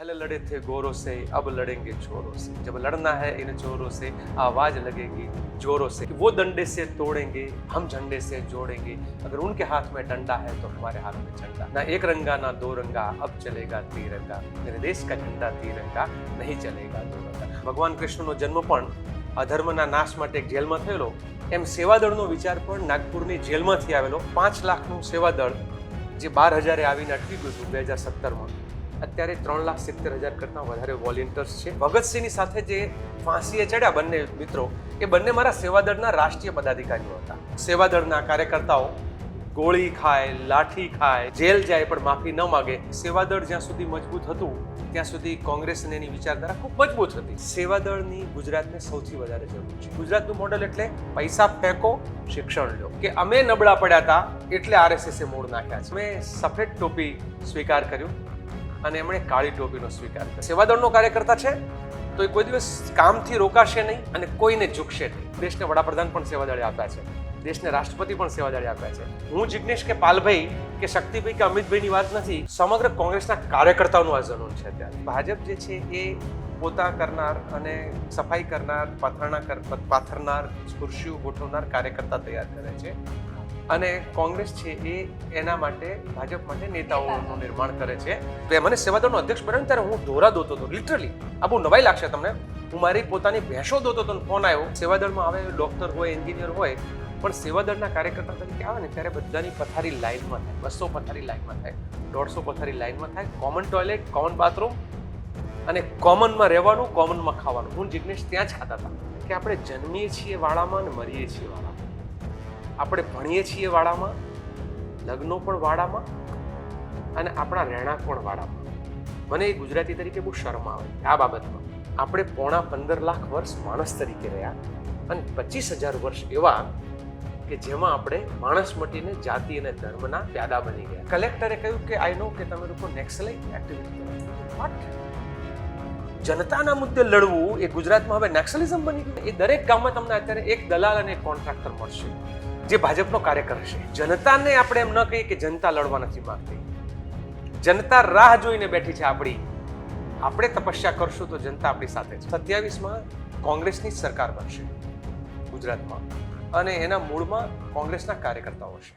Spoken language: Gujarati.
पहले लड़े थे गोरों से अब लड़ेंगे छोरों से जब लड़ना है इन चोरों से आवाज लगेगी जोरों से वो डंडे से तोड़ेंगे हम झंडे से जोड़ेंगे अगर उनके हाथ में डंडा है तो हमारे हाथ में झंडा ना एक रंगा ना दो रंगा अब चलेगा तिरंगा मेरे देश का झंडा तिरंगा नहीं चलेगा दो रंगा ભગવાન કૃષ્ણનો જન્મ પણ અધર્મના નાશ માટે એક જેલમાં થયેલો એમ સેવાદળનો વિચાર પણ નાગપુરની જેલમાંથી આવેલો પાંચ લાખનું સેવાદળ જે બાર હજારે આવીને અટકી ગયું હતું બે હજાર સત્તરમાં અત્યારે ત્રણ લાખ સિત્તેર હજાર કરતાં વધારે વોલેન્ટિયર્સ છે. ભગતસિંહની સાથે જે ફાંસીએ ચડ્યા બંને મિત્રો, એ બંને મારા સેવાદળના રાષ્ટ્રીય પદાધિકારીઓ હતા. સેવાદળના કાર્યકર્તાઓ, ગોળી ખાય, લાઠી ખાય, જેલ જાય પણ માફી ન માગે, સેવાદળ જ્યાં સુધી મજબૂત હતું, ત્યાં સુધી કોંગ્રેસ એની વિચારધારા ખૂબ મજબૂત હતી. સેવાદળની ગુજરાતને સૌથી વધારે જરૂર છે. ગુજરાતનું મોડલ એટલે પૈસા ફેંકો, શિક્ષણ લો. કે અમે નબળા પડ્યા હતા, એટલે આરએસએસે મૂળ નાખ્યા છે. મેં સફેદ ટોપી સ્વીકાર કર્યું. અને એમણે કાળી ટોપીનો સ્વીકાર કર્યો. સેવાદળનો કાર્યકર્તા છે, તો એ કોઈ દિવસ કામથી રોકાશે નહીં અને કોઈને ઝૂકશે નહીં. દેશને વડાપ્રધાન પણ સેવાદળે આપ્યા છે. દેશને રાષ્ટ્રપતિ પણ સેવાદળે આપ્યા છે. હું જિજ્ઞેશ કે પાલભાઈ કે શક્તિભાઈ કે અમિતભાઈની વાત નથી, સમગ્ર કોંગ્રેસના કાર્યકર્તાઓનું આ જનૂન છે અત્યારે. ભાજપ જે છે એ પોતા કરનાર અને સફાઈ કરનાર, પાથરણા પાથરનાર ખુરશીઓ ગોઠવનાર કાર્યકર્તા તૈયાર કરે છે. અને કોંગ્રેસ છે એ એના માટે ભાજપ માટે નેતાઓનું નિર્માણ કરે છે. તો એ મને સેવાદળનો અધ્યક્ષ બન્યો ત્યારે હું દોરા દોતો હતો લિટરલી આ બહુ નવાઈ લાગશે તમને. હું મારી પોતાની ભેંસો દોતો હતો ફોન આવ્યો. સેવાદળમાં આવે ડોક્ટર હોય એન્જિનિયર હોય પણ સેવાદળના કાર્યકર્તા તરીકે આવે ને ત્યારે બધાની પથારી લાઈનમાં થાય. બસો પથારી લાઈનમાં થાય. દોઢસો પથારી લાઈનમાં થાય. કોમન ટોયલેટ કોમન બાથરૂમ અને કોમનમાં રહેવાનું કોમનમાં ખાવાનું. હું જિગ્નેશ ત્યાં જ ખાતા હતા. કે આપણે જન્મીએ છીએ વાળામાં અને મરીએ છીએ વાળામાં. આપણે ભણીએ છીએ વાડામાં, લગ્નો પણ વાડામાં અને આપણા રહેણાંક પણ વાડામાં. મને એ ગુજરાતી તરીકે બહુ શરમ આવે આ બાબતમાં. આપણે પોણા પંદર લાખ વર્ષ માણસ તરીકે રહ્યા અને પચીસ હજાર વર્ષ એવા કે જેમાં આપણે માણસ મટીને જાતિ અને ધર્મના પ્યાદા બની ગયા. કલેક્ટરે કહ્યું કે આઈ નો કે તમે લોકો નેક્સલાઇટ એક્ટિવિટી વોટ જનતાના મુદ્દે લડવું એ ગુજરાતમાં હવે નેક્સલિઝમ બની ગયું. એ દરેક ગામમાં તમને અત્યારે એક દલાલ અને એક કોન્ટ્રાક્ટર મળશે. જે ભાજપનો કાર્યકર હશે જનતાને આપણે એમ ન કહીએ કે જનતા લડવા નથી માંગતી. જનતા રાહ જોઈને બેઠી છે આપણી. આપણે તપસ્યા કરશું તો જનતા આપણી સાથે છે. સત્યાવીસમાં કોંગ્રેસની સરકાર બનશે ગુજરાતમાં. અને એના મૂળમાં કોંગ્રેસના કાર્યકર્તાઓ હશે.